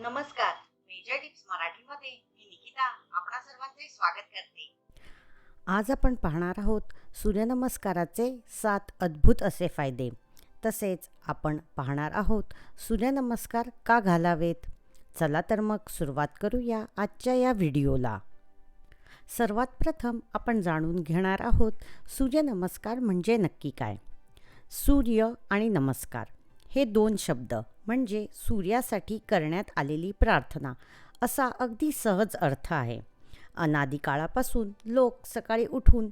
नमस्कार major tips मराठीमध्ये मी निकिता आपणा सर्वांचे स्वागत करते. आज आपण पाहणार आहोत सूर्यनमस्काराचे सात अद्भुत असे फायदे. तसेच आपण पाहणार आहोत सूर्यनमस्कार का घालावेत? चला तर मग सुरुवात करूया आजच्या या व्हिडिओला. सर्वात प्रथम आपण जाणून घेणार आहोत सूर्यनमस्कार म्हणजे नक्की काय? सूर्य आणि नमस्कार. हे दोन शब्द म्हणजे सूर्यासाठी करण्यात आलेली प्रार्थना असा अगदी सहज अर्थ आहे. अनादी काळापासून लोक सकाळी उठून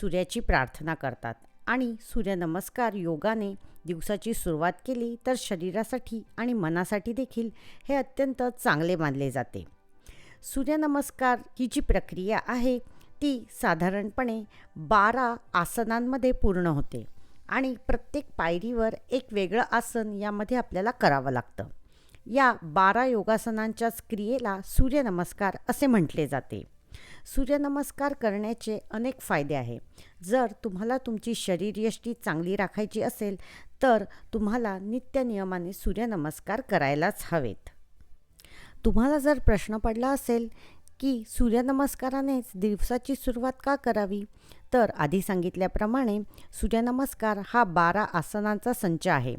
सूर्याची प्रार्थना करतात आणि सूर्यनमस्कार योगाने दिवसाची सुरुवात केली तर शरीरासाठी आणि मनासाठी देखील हे अत्यंत चांगले मानले जाते. सूर्यनमस्कार ही जी प्रक्रिया आहे ती साधारणपणे बारा आसनांमध्ये पूर्ण होते. आणि प्रत्येक पायरीवर एक वेगळं आसन यामध्ये आपल्याला करावं लागतं. या बारा योगासनांच्याच क्रियेला सूर्यनमस्कार असे म्हटले जाते. सूर्यनमस्कार करण्याचे अनेक फायदे आहे. जर तुम्हाला तुमची शरीरयष्टी चांगली राखायची असेल तर तुम्हाला नित्य नियमाने सूर्यनमस्कार करायलाच हवेत. तुम्हाला जर प्रश्न पडला असेल की सूर्यनमस्कारानेच दिवसाची सुरुवात का करावी तर आधी सांगितल्याप्रमाणे सूर्यनमस्कार हा बारा आसनांचा संच आहे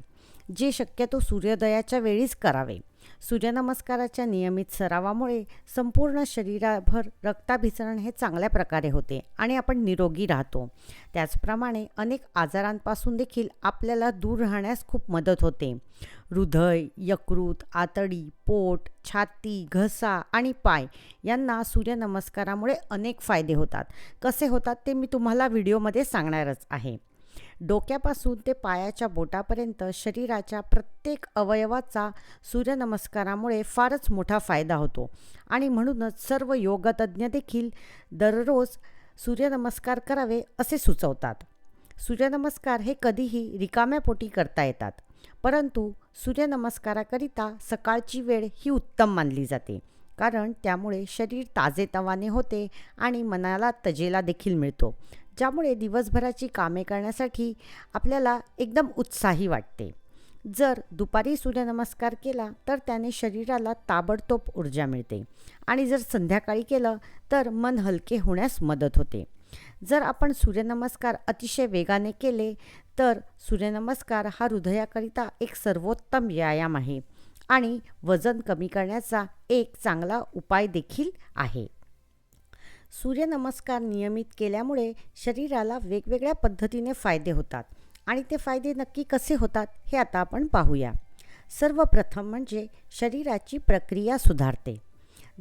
जे शक्यतो सूर्योदयाच्या वेळीच करावे. सूर्यनमस्काराच्या नियमित सरावामुळे संपूर्ण शरीराभर रक्ताभिसरण हे चांगल्या प्रकारे होते आणि आपण निरोगी राहतो. त्याचप्रमाणे अनेक आजारांपासून देखील आपल्याला दूर राहण्यास खूप मदत होते. हृदय यकृत आतडी पोट छाती घसा आणि पाय यांना सूर्यनमस्कारामुळे अनेक फायदे होतात. कसे होतात ते मी तुम्हाला व्हिडिओमध्ये सांगणारच आहे. डोक्यापासून ते पायाच्या बोटापर्यंत शरीराच्या प्रत्येक अवयवाचा सूर्यनमस्कारामुळे फारच मोठा फायदा होतो. आणि म्हणूनच सर्व योगतज्ञ देखील दररोज सूर्यनमस्कार करावे असे सुचवतात. सूर्यनमस्कार हे कधीही रिकाम्या पोटी करता येतात परंतु सूर्यनमस्काराकरिता सकाळची वेळ ही उत्तम मानली जाते कारण त्यामुळे शरीर ताजेतवाने होते आणि मनाला तजेला देखील मिळतो. ज्यामुळे दिवसभराची कामे करण्यासाठी आपल्याला एकदम उत्साही वाटते. जर दुपारी सूर्यनमस्कार केला तर त्याने शरीराला ताबडतोब ऊर्जा मिळते आणि जर संध्याकाळी केलं तर मन हलके होण्यास मदत होते. जर आपण सूर्यनमस्कार अतिशय वेगाने केले तर सूर्यनमस्कार हा हृदयाकरिता एक सर्वोत्तम व्यायाम आहे आणि वजन कमी करण्याचा एक चांगला उपाय देखील आहे. सूर्यनमस्कार नियमित केल्यामुळे शरीराला वेगवेगळ्या पद्धतीने फायदे होतात. आणि ते फायदे नक्की कसे होतात हे आता आपण पाहूया. सर्वप्रथम म्हणजे शरीराची प्रक्रिया सुधारते.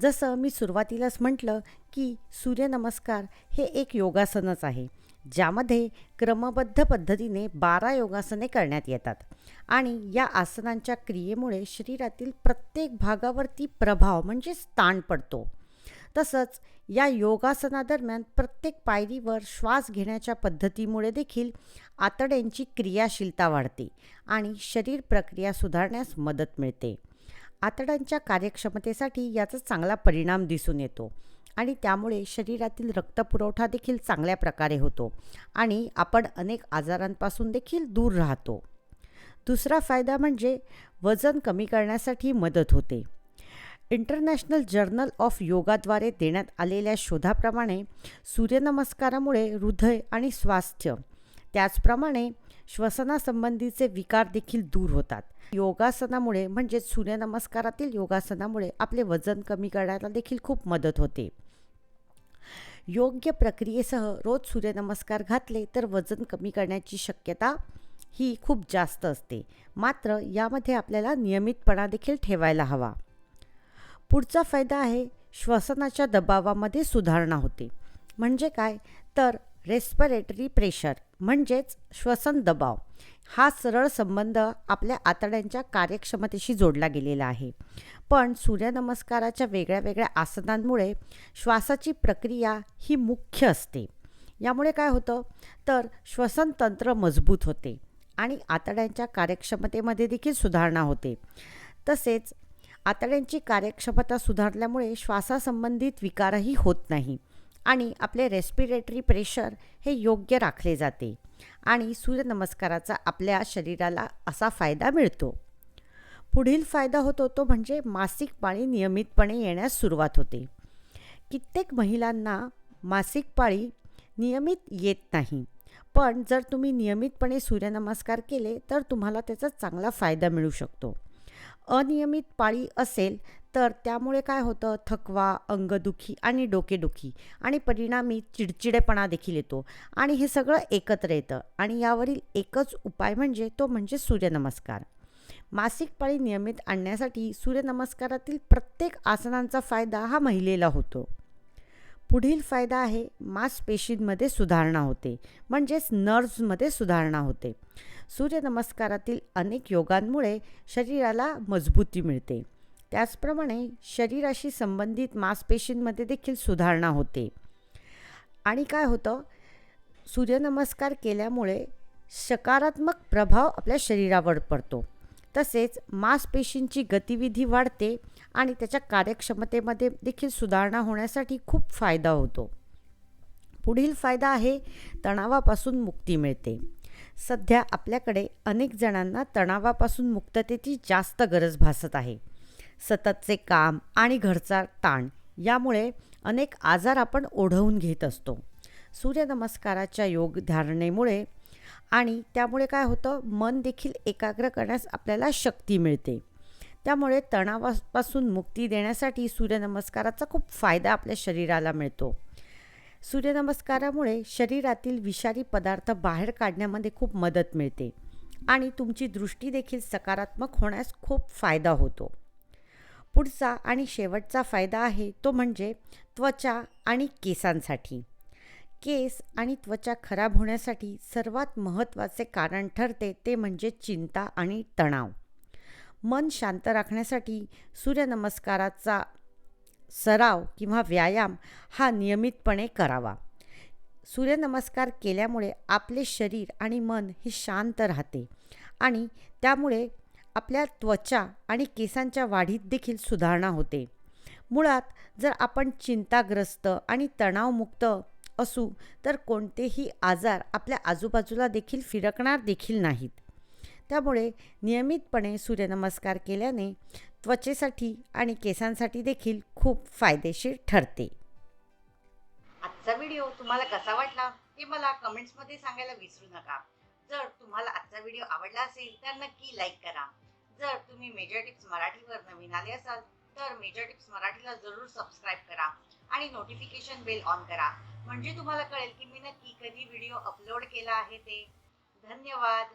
जसं मी सुरुवातीलाच म्हटलं की सूर्यनमस्कार हे एक योगासनच आहे ज्यामध्ये क्रमबद्ध पद्धतीने बारा योगासने करण्यात येतात. आणि या आसनांच्या क्रियेमुळे शरीरातील प्रत्येक भागावरती प्रभाव म्हणजेच ताण पडतो. तसंच या योगासनादरम्यान प्रत्येक पायरीवर श्वास घेण्याच्या पद्धतीमुळे देखील आतड्यांची क्रियाशीलता वाढते आणि शरीर प्रक्रिया सुधारण्यास मदत मिळते. आतड्यांच्या कार्यक्षमतेसाठी याचा चांगला परिणाम दिसून येतो आणि त्यामुळे शरीरातील रक्तपुरवठा देखील चांगल्या प्रकारे होतो आणि आपण अनेक आजारांपासून देखील दूर राहतो. दुसरा फायदा म्हणजे वजन कमी करण्यासाठी मदत होते. इंटरनॅशनल जर्नल ऑफ योगाद्वारे देण्यात आलेल्या शोधाप्रमाणे सूर्यनमस्कारामुळे हृदय आणि स्वास्थ्य त्याचप्रमाणे श्वसनासंबंधीचे विकार देखील दूर होतात. योगासनामुळे म्हणजेच सूर्यनमस्कारातील योगासनामुळे आपले वजन कमी करण्याला देखील खूप मदत होते. योग्य प्रक्रियेसह रोज सूर्यनमस्कार घातले तर वजन कमी करण्याची शक्यता ही खूप जास्त असते. मात्र यामध्ये आपल्याला नियमितपणा देखील ठेवायला हवा. पुढचा फायदा आहे श्वसनाच्या दबावामध्ये सुधारणा होते. म्हणजे काय? तर रेस्पिरेटरी प्रेशर म्हणजेच श्वसन दबाव हा सरळ संबंध आपल्या आतड्यांच्या कार्यक्षमतेशी जोडला गेलेला आहे. पण सूर्यनमस्काराच्या वेगळ्या वेगळ्या आसनांमुळे श्वासाची प्रक्रिया ही मुख्य असते. यामुळे काय होतं? तर श्वसनतंत्र मजबूत होते आणि आतड्यांच्या कार्यक्षमतेमध्ये देखील सुधारणा होते. तसेच आतड्यांची कार्यक्षमता सुधारल्यामुळे श्वासासंबंधित विकारही होत नाही आणि आपले रेस्पिरेटरी प्रेशर हे योग्य राखले जाते आणि सूर्यनमस्काराचा आपल्या शरीराला असा फायदा मिळतो. पुढील फायदा होतो तो म्हणजे मासिक पाळी नियमितपणे येण्यास सुरुवात होते. कित्येक महिलांना मासिक पाळी नियमित येत नाही पण जर तुम्ही नियमितपणे सूर्यनमस्कार केले तर तुम्हाला त्याचा चांगला फायदा मिळू शकतो. अनियमित पाळी असेल तर त्यामुळे काय होतं? थकवा अंगदुखी आणि डोकेदुखी आणि परिणामी चिडचिडेपणा देखील येतो आणि हे सगळं एकत्र येतं आणि यावरील एकच उपाय म्हणजे तो म्हणजे सूर्यनमस्कार. मासिक पाळी नियमित आणण्यासाठी सूर्यनमस्कारातील प्रत्येक आसनांचा फायदा हा महिलेला होतो. पुढील फायदा आहे मांसपेशींमध्ये सुधारणा होते म्हणजेच नर्व्समध्ये सुधारणा होते. सूर्यनमस्कारातील अनेक योगांमुळे शरीराला मजबूती मिळते. त्याचप्रमाणे शरीराशी संबंधित मांसपेशींमध्ये देखील सुधारणा होते. आणि काय होतं? सूर्यनमस्कार केल्यामुळे सकारात्मक प्रभाव आपल्या शरीरावर पडतो. तसेच मांसपेशींची गतिविधी वाढते आणि त्याच्या कार्यक्षमतेमध्ये देखील सुधारणा होण्यासाठी खूप फायदा होतो. पुढील फायदा आहे तणावापासून मुक्ती मिळते. सध्या आपल्याकडे अनेक जणांना तणावापासून मुक्ततेची जास्त गरज भासत आहे. सततचे काम आणि घरचा ताण यामुळे अनेक आजार आपण ओढवून घेत असतो. सूर्यनमस्काराच्या योग धारणेमुळे आणि त्यामुळे काय होतं मन देखील एकाग्र करण्यास आपल्याला शक्ती मिळते. त्यामुळे तणावापासून मुक्ती देण्यासाठी सूर्यनमस्काराचा खूप फायदा आपल्या शरीराला मिळतो. सूर्यनमस्कारामुळे शरीरातील विषारी पदार्थ बाहेर काढण्यामध्ये खूप मदत मिळते आणि तुमची दृष्टी देखील सकारात्मक होण्यास खूप फायदा होतो. पुढचा आणि शेवटचा फायदा आहे तो म्हणजे त्वचा आणि केसांसाठी. केस आणि त्वचा खराब होण्यासाठी सर्वात महत्त्वाचे कारण ठरते ते म्हणजे चिंता आणि तणाव. मन शांत राखण्यासाठी सूर्यनमस्काराचा सराव किंवा व्यायाम हा नियमितपणे करावा. सूर्यनमस्कार केल्यामुळे आपले शरीर आणि मन हे शांत राहते आणि त्यामुळे आपल्या त्वचा आणि केसांच्या वाढीत देखील सुधारणा होते. मुळात जर आपण चिंताग्रस्त आणि तणावमुक्त असू तर कोणतेही आजार आपल्या आजूबाजूला देखील फिरकणार देखील नाहीत. त्यामुळे नियमितपणे सूर्यनमस्कार केल्याने त्वचेसाठी आणि केसांसाठी देखील खूप फायदेशीर ठरते. आजचा व्हिडिओ तुम्हाला कसा वाटला हे मला कमेंट्समध्ये सांगायला विसरू नका. जर तुम्हाला आजचा व्हिडिओ आवडला असेल तर नक्की लाईक करा. जर तुम्ही मेजर टिप्स मराठीवर नवीन आले असाल तर मेजर टिप्स मराठीला जरूर सबस्क्राईब करा आणि नोटिफिकेशन बेल ऑन करा. म्हणजे तुम्हाला कळेल की मी नक्की कधी व्हिडिओ अपलोड केला आहे ते. धन्यवाद.